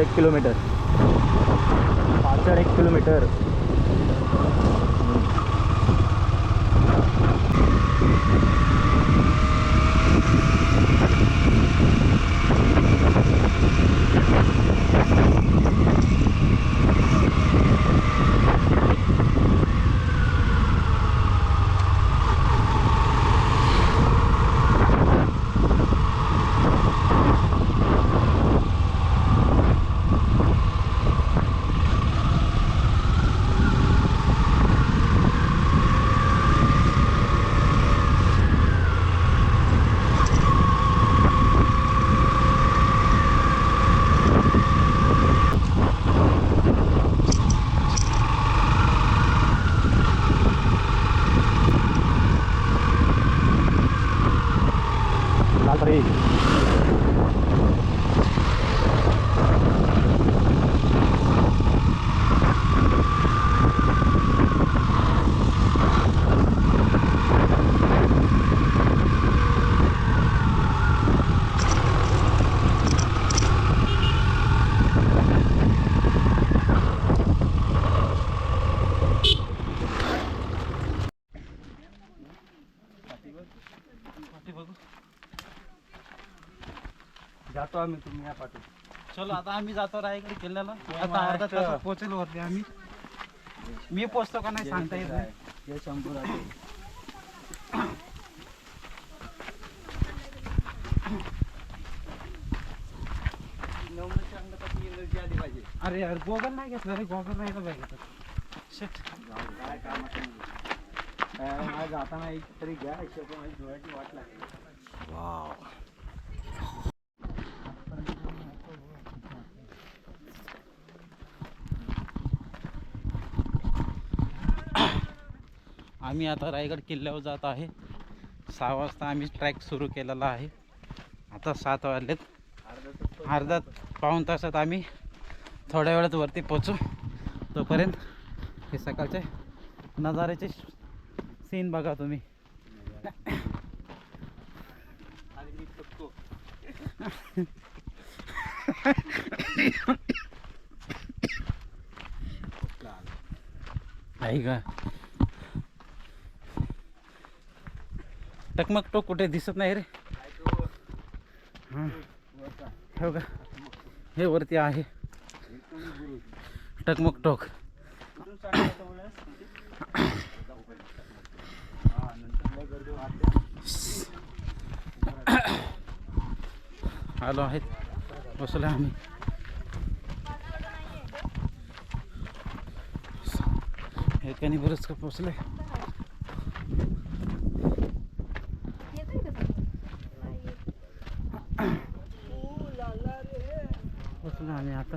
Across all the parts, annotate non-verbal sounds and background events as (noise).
एक किलोमीटर. पाचड एक किलोमीटर. जातो आम्ही तुम्ही या पाठी चलो आता आम्ही जातो रायगड किल्ल्याला. आता अर्धा महाराष्ट्र. तासात पोहोचेल वरती आम्ही. मी पोचतो का नाही सांगता येत नाही. जय शंभूराजे. एनर्जी आली पाहिजे अरे यार गोगल नाही घेतला रे गोगल राहिला पाहिजे शेट काय कामाचं नाही. जाताना एक तरी घ्या हिशोब माझी डोळ्याची वाट लागते आम्ही आता रायगड किल्ल्यावर जात आहे. सहा वाजता आम्ही ट्रॅक सुरू केलेला आहे. आता सात वाजलेत. अर्धा पाऊण तासात आम्ही थोड्या वेळात वरती पोचू. तोपर्यंत हे सकाळचे नजाऱ्याचे सीन बघा तुम्ही. ऐका मी थकतो आहे का टकमक टोक कुठे दिसत नाही रे. हां. हो का? हे वरती आहे. टकमक टोक. आलो आहेत. बसलो आम्ही. एकाने बरंच का पोचले बसलो आम्ही आता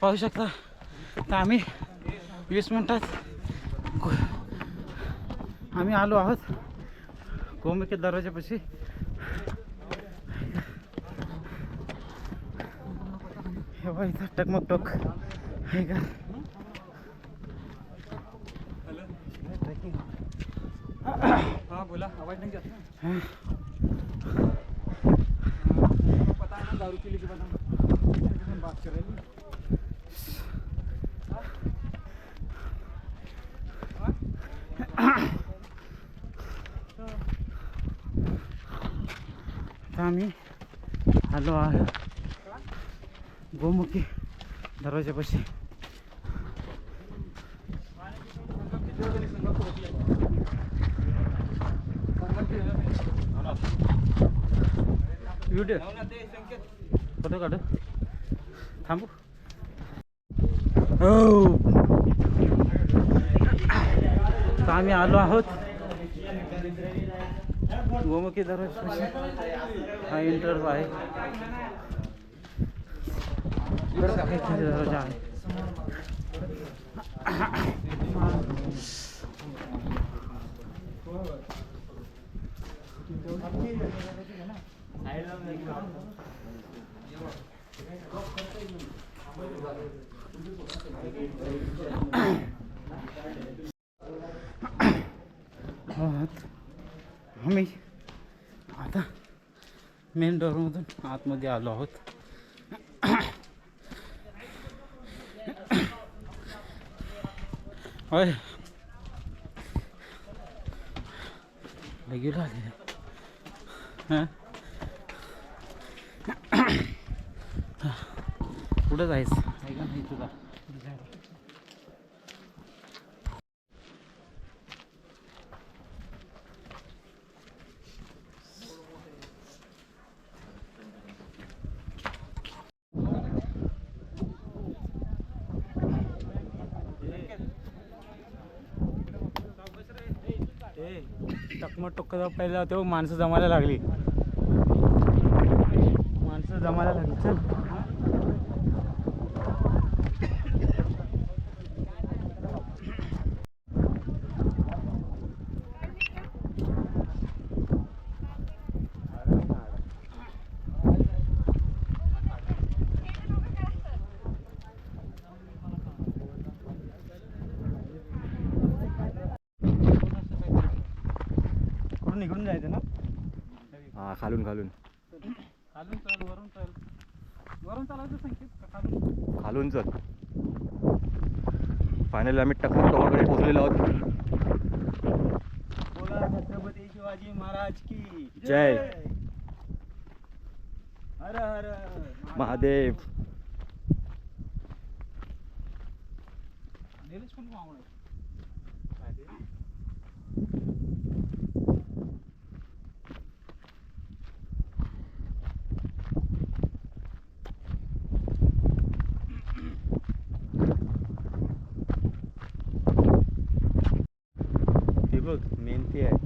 पाहू शकता. तर आम्ही वीस मिनटात आम्ही आलो आहोत. गोमुखे दरवाजापाशी. बघा इथं टकमक टोक हे का? हा बोला. आवाज नाही जात ना हं. पता है ना दारू पी ली के बात कर रहे हैं आता आम्ही आहे गोमुखी दरवाजापाशी व्हिडिओ फोटो काढ. थांबू. हो. तर आम्ही आलो आहोत. गोमुखी दरवाजापाशी हा इंटरव्ह्यू आहे इथे दरवाजा आहे आहात आम्ही आता मेन डोरमधून आतमध्ये आलो आहोत. होय. लगेच हां? (coughs) कुठं जायचं? ऐका नाही तुला? टकमट पहिला तेव्हा माणसं जमायला लागली. माणसं जमायला लागली. चल कुठून इकडून जायचं ना हा खालून खालून. खालून चल वरून चल. वरून चालायचं संकेत का खालून? खालून चल. फायनली आम्ही टकमक टोकाकडे पोहोचलेलो आहोत. बोला छत्रपती शिवाजी महाराज की जय. हर हर. महादेव. निलेश पण मावळे ते बघ मेन ते आहे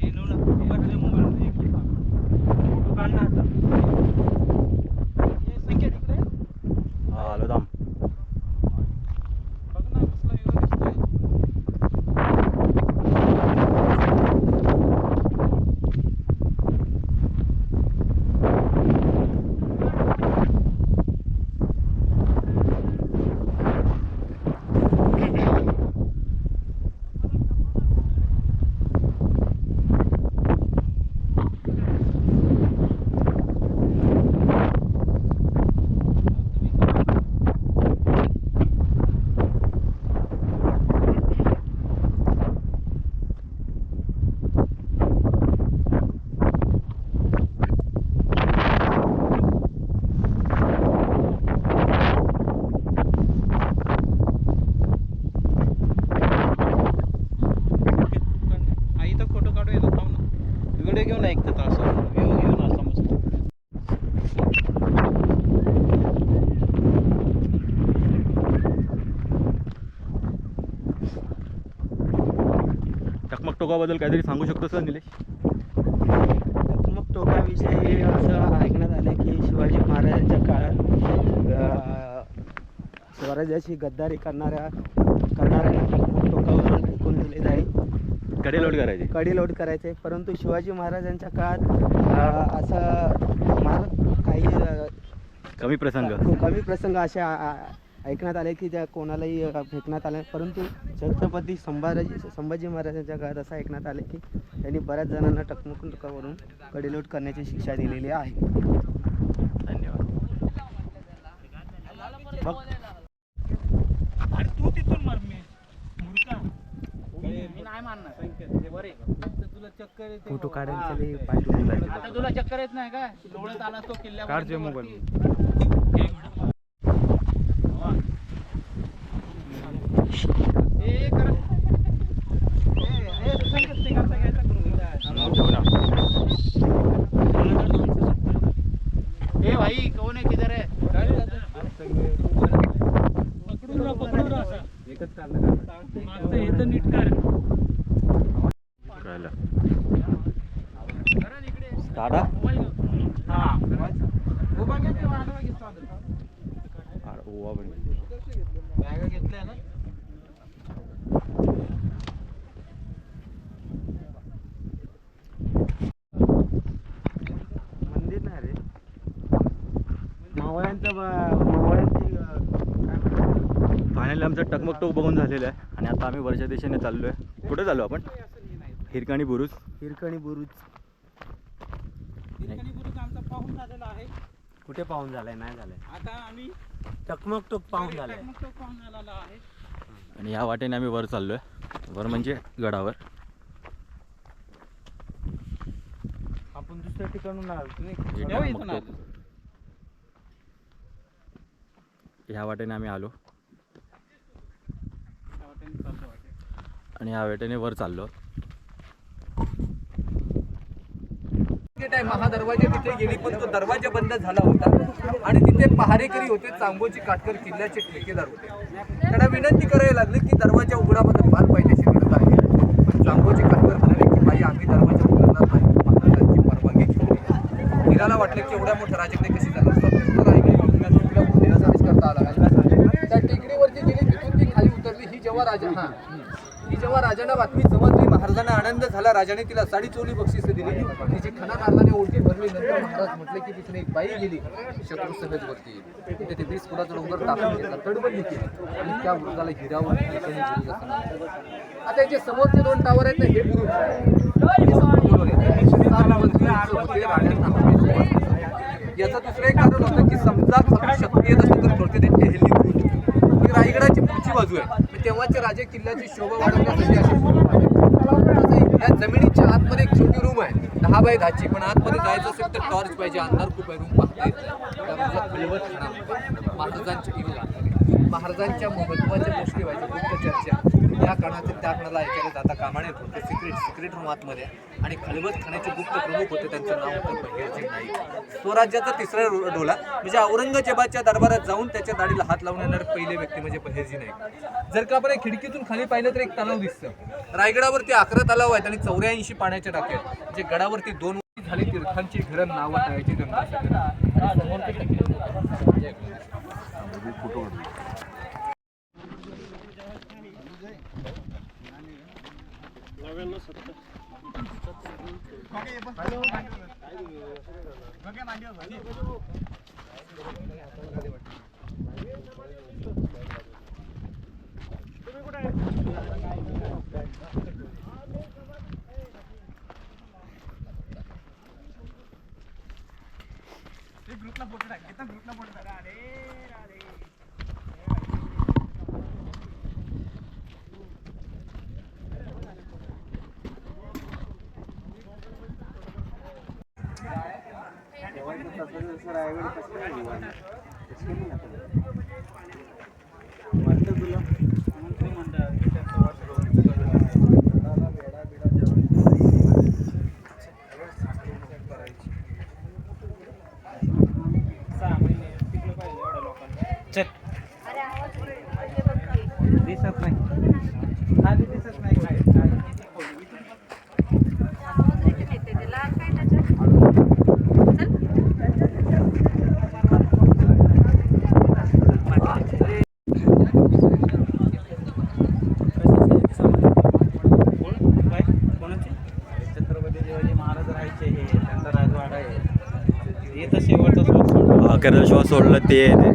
हे नऊ ना हे खाली मोबाईल एक फोटो काढ ना आता हे संकेत इकडे हा आलो दाम बघ ना कसला व्ह्यू दिसतोय आई तर फोटो काढू येतो थांब ना व्हिडिओ घेऊन ऐकतात असं व्ह्यू घेऊन असं मस्त टकमक टोकाबद्दल काहीतरी सांगू शकतो सर निलेश? टोकाविषयी असं ऐकण्यात आलं की शिवाजी महाराजांच्या काळात अं, स्वराज्याची गद्दारी करणाऱ्या करणाऱ्यांना टकमक टोकावरून फेकून दिले जाईल. कडे लोड करायचे. कडी लोड करायचे. परंतु शिवाजी महाराजांच्या काळात असं काही कमी प्रसंग. कमी प्रसंग असे ऐकण्यात आले की त्या कोणालाही फेकण्यात आले. परंतु छत्रपती संभाजी संभाजी महाराजांच्या काळात असं ऐकण्यात आले की त्यांनी बऱ्याच जणांना टकमकुंडकावरून कडेलोट करण्याची शिक्षा दिलेली आहे. धन्यवाद. अरे तू तिथून मार मी मुडका नाही मारणार तुला चक्कर येते फोटो काढायला तुला चक्कर येत नाही का? लोळत आला तो काढचे मोबाईल Şu बॅगा घेतल्या ना? मंदिर नाही रे. मावळ्यांचं मावळ्यांची? फायनली आमचं टकमक टोक बघून झालेलं आहे. आणि आता आम्ही वरच्या दिशेने चाललो आहे कुठे चाललो आपण? हिरकणी बुरुज. हिरकणी बुरुज हिरकणी बुरुज आमचा पाहून झालेला आहे कुठे पाहून झालाय नाही झालाय? आता आम्ही टकमक टोक पाहून झालाय. टकमक टोक पाहून झालेला आहे. आणि या वाटेने आम्ही वर चाललो आहे वर म्हणजे गडावर. आपण दुसऱ्या ठिकाणून आलो तुम्ही हे हो, टकमक इथून टोक. ह्या वाटेने आम्ही आलो. त्या वाटेने. आणि ह्या वाटेने वर चाललो. तिकीट आहे महादरवाजा तिथे गेली पण तो दरवाजा बंद झाला होता. आणि तिथे पहारेकरी होते चांगोजी काटकर किल्ल्याचे ठेकेदार होते. त्यांना विनंती करायला लागली की दरवाजा उघडामध्ये माल पाहिजे अशी आहे. पण चांगोजी काटकर म्हणाले की भाई आम्ही दरवाजा उघडणार नाही. महाराजांची परवानगी घेतली हिराला वाटलं की एवढ्या मोठ्या राजाकडे कशी झालं संपूर्ण करता आला त्या टेकडीवरती गेली तिथून ती खाली उतरली. ही जेव्हा राजा ही जेव्हा राजांना बातमी समजली महाराजांना आनंद झाला राजाने तिला साडी चोली बक्षीस दिली. तिची खणा महाराजाने ओटी भरली नंतर महाराज म्हटले की तिथे एक बाई गेली शत्रू सभेवरती. तिथे ते वीस फुटाचा डोंगर टाकून घेतला तडबंदी केली आणि त्या वृद्धाला हिरावर आता याचे समोरचे दोन टावर आहेत ना हे बुरुज. याचं दुसरं एक कारण होतं की समजा खालून शक्ती येत असेल तर प्रतिनिधी ते ही रायगडाची पुढची बाजू आहे. तेव्हाचे राजे किल्ल्याची शोभा वाढवण्यासाठी अशी या जमिनीच्या आतमध्ये एक छोटी रूम आहे. दहा बाय दहाची. पण आतमध्ये जायचं असेल तर टॉर्च पाहिजे. अंधार खूप आहे. रूम पाहता महाराजांच्या महाराजांच्या महत्त्वाच्या गोष्टी व्हायच्या. गुप्त चर्चा या काळात त्या काळाला ऐकायला जाता कामाने येत. होते सिक्रेट सिक्रेट रूम आतमध्ये आणि खलबत खाण्याचे गुप्त प्रमुख होते. त्यांचं नाव होतं बहिरजी नाईक. स्वराज्याचा तिसरा डोला म्हणजे औरंगजेबाच्या दरबारात जाऊन त्याच्या दाढीला हात लावून येणारे पहिले व्यक्ती म्हणजे बहिरजी नाईक. जर का आपण खिडकीतून खाली पाहिलं तर एक तलाव दिसतं. रायगडावरती अकरा तलाव आहेत आणि चौऱ्याऐंशी पाण्याच्या टाक्या आहेत. जे गडावरती दोन वर्षी झाली तीर्थांची घरं नावं ठेवायची गंगासागर आणि समोरचे अरे अरे. दिसत नाही खाली दिसत नाही काय खाली किती खोली. काय? कोणाचे? छत्रपती शिवाजी महाराज हे त्यांचा राजवाडा आहे. हे तर शेवटचा अखेरचा श्वास सोडला ते आहे ते.